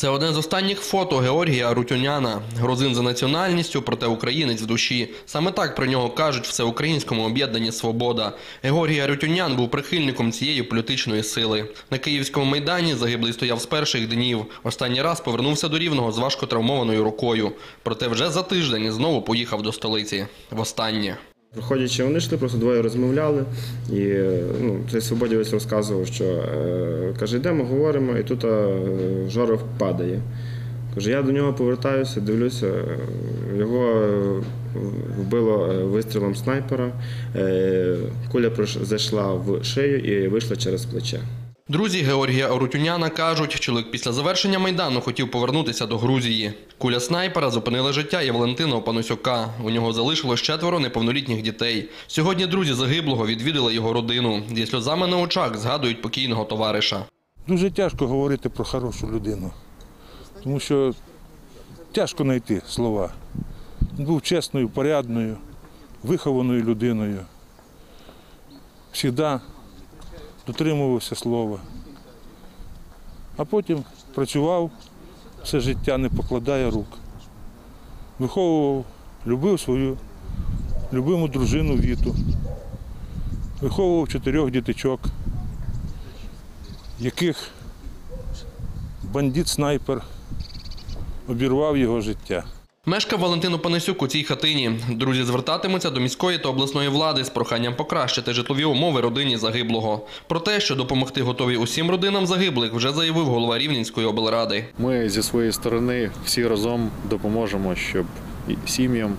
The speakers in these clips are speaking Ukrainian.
Це одне з останніх фото Георгія Рутюняна. Грузин за національністю, проте українець в душі. Саме так про нього кажуть всеукраїнському об'єднанні Свобода. Георгій Рутюнян був прихильником цієї політичної сили. На київському майдані загиблий стояв з перших днів. Останній раз повернувся до рівного з важко травмованою рукою. Проте вже за тиждень знову поїхав до столиці. Востаннє. Проходячи, вони йшли, просто двоє розмовляли, і ну, цей свободівець розказував, що е, каже, йдемо, говоримо, і тут е, Жоров падає. Каже, я до нього повертаюся, дивлюся, його е, вбило е, вистрілом снайпера, е, куля зайшла в шию і вийшла через плече. Друзі Георгія Орутюняна кажуть, чоловік після завершення майдану хотів повернутися до Грузії. Куля снайпера зупинила життя і Валентина Опанусюка. У нього залишилось четверо неповнолітніх дітей. Сьогодні друзі загиблого відвідали його родину. Зі сльозами на очах згадують покійного товариша. Дуже тяжко говорити про хорошу людину, тому що тяжко знайти слова. Він був чесною, порядною, вихованою людиною. Завжди дотримувався слова. А потім працював все життя, не покладає рук. Виховував, любив свою любиму дружину Віту. Виховував чотирьох діточок яких бандит-снайпер обірвав його життя. Мешкав Валентин Опанасюк у цій хатині. Друзі звертатимуться до міської та обласної влади з проханням покращити житлові умови родині загиблого. Про те, що допомогти готові усім родинам загиблих, вже заявив голова Рівненської облради. Ми зі своєї сторони всі разом допоможемо, щоб сім'ям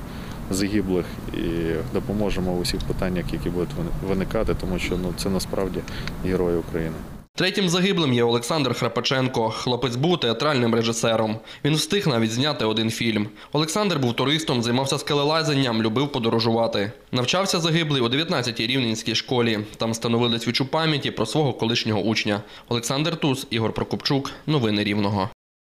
загиблих і допоможемо у всіх питаннях, які будуть виникати, тому що ну це насправді герої України. Третім загиблим є Олександр Храпаченко. Хлопець був театральним режисером. Він встиг навіть зняти один фільм. Олександр був туристом, займався скелелазенням, любив подорожувати. Навчався загиблий у 19-й рівненській школі. Там встановили свічу пам'яті про свого колишнього учня. Олександр Туз, Ігор Прокопчук. Новини Рівного.